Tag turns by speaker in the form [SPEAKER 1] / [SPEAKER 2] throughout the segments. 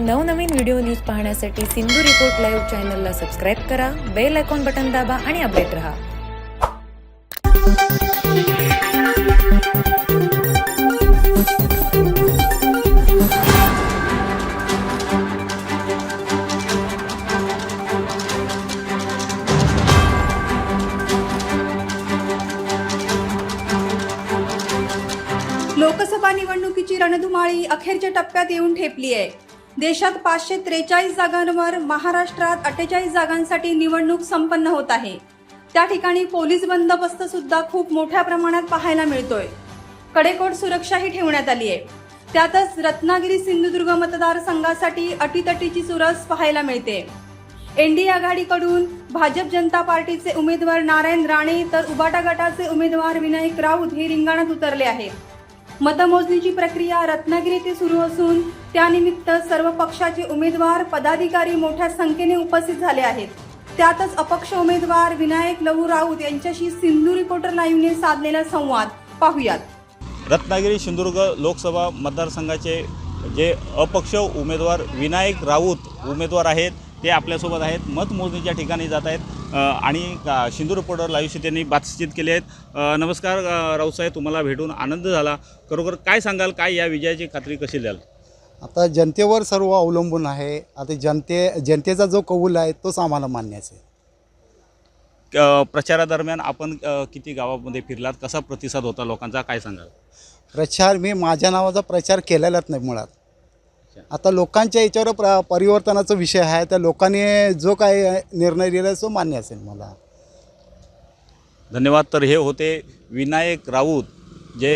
[SPEAKER 1] नवनवीन video news पाहण्यासाठी Sindhu report live चॅनलला सबस्क्राईब करा बेल आयकॉन बटन दाबा आणि अपडेट रहा.
[SPEAKER 2] लोकसभा निवडणुकीची रणधुमाळी अखेरच्या टप्प्यात येऊन ठेपली आहे देशात पाचशे त्रेचाळीस जागांवर महाराष्ट्रात अठ्ठेचाळीस जागांसाठी निवडणूक संपन्न होत आहे. त्या ठिकाणी पोलीस बंदोबस्त सुद्धा खूप मोठ्या प्रमाणात पाहायला मिळतोय. कडेकोट सुरक्षाही ठेवण्यात आली आहे. त्यातच रत्नागिरी सिंधुदुर्ग मतदारसंघासाठी अटीतटीची चुरस पाहायला मिळते. एनडीए आघाडीकडून भाजप जनता पार्टीचे उमेदवार नारायण राणे तर उबाटा गटाचे उमेदवार विनायक राऊत हे रिंगाणात उतरले आहेत. मतमोजणीची प्रक्रिया रत्नागिरी येथे सुरू असून त्यानिमित्त सर्व पक्षाचे उमेदवार पदाधिकारी मोठ्या संख्येने उपस्थित झाले आहेत. त्यातच अपक्ष उमेदवार विनायक लहू राऊत यांच्याशी सिंधू रिपोर्टर लाईव्हने साधलेला संवाद. पाहूयात.
[SPEAKER 3] रत्नागिरी सिंधुदुर्ग लोकसभा मतदारसंघाचे जे अपक्ष उमेदवार विनायक राऊत उमेदवार आहेत ते आपल्यासोबत आहेत मतमोजणीच्या ठिकाणी जात आहेत आणि सिंधू रिपोर्टर लाईव्हशी त्यांनी बातचीत केली आहेत नमस्कार अ, राऊत साहेब तुम्हाला भेटून आनंद झाला. खरोखर काय सांगाल काय या विजयाची खात्री कशी द्याल?
[SPEAKER 4] आता जनतेवर सर्व अवलंबून आहे. आता जनते जनतेचा जो कौल आहे तोच आम्हाला मान्याच आहे.
[SPEAKER 3] प्रचारादरम्यान आपण किती गावामध्ये फिरलात? कसा प्रतिसाद होता लोकांचा? काय सांगाल?
[SPEAKER 4] प्रचार मी माझ्या नावाचा प्रचार केलेलाच नाही मुळात. आता लोकांच्या याच्यावर प्र परिवर्तनाचा विषय आहे. त्या लोकांनी जो काय निर्णय दिला तो मान्य असेल मला.
[SPEAKER 3] धन्यवाद. तर हे होते विनायक राऊत जे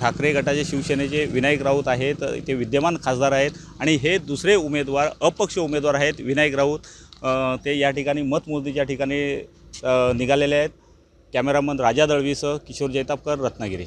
[SPEAKER 3] ठाकरे गटाचे शिवसेनेचे विनायक राऊत आहेत. ते विद्यमान खासदार आहेत. आणि हे दुसरे उमेदवार अपक्ष उमेदवार आहेत विनायक राऊत. ते या ठिकाणी मतमोजणीच्या ठिकाणी निघालेले आहेत. कॅमेरामन राजा दळवीसह किशोर जैतापकर रत्नागिरी.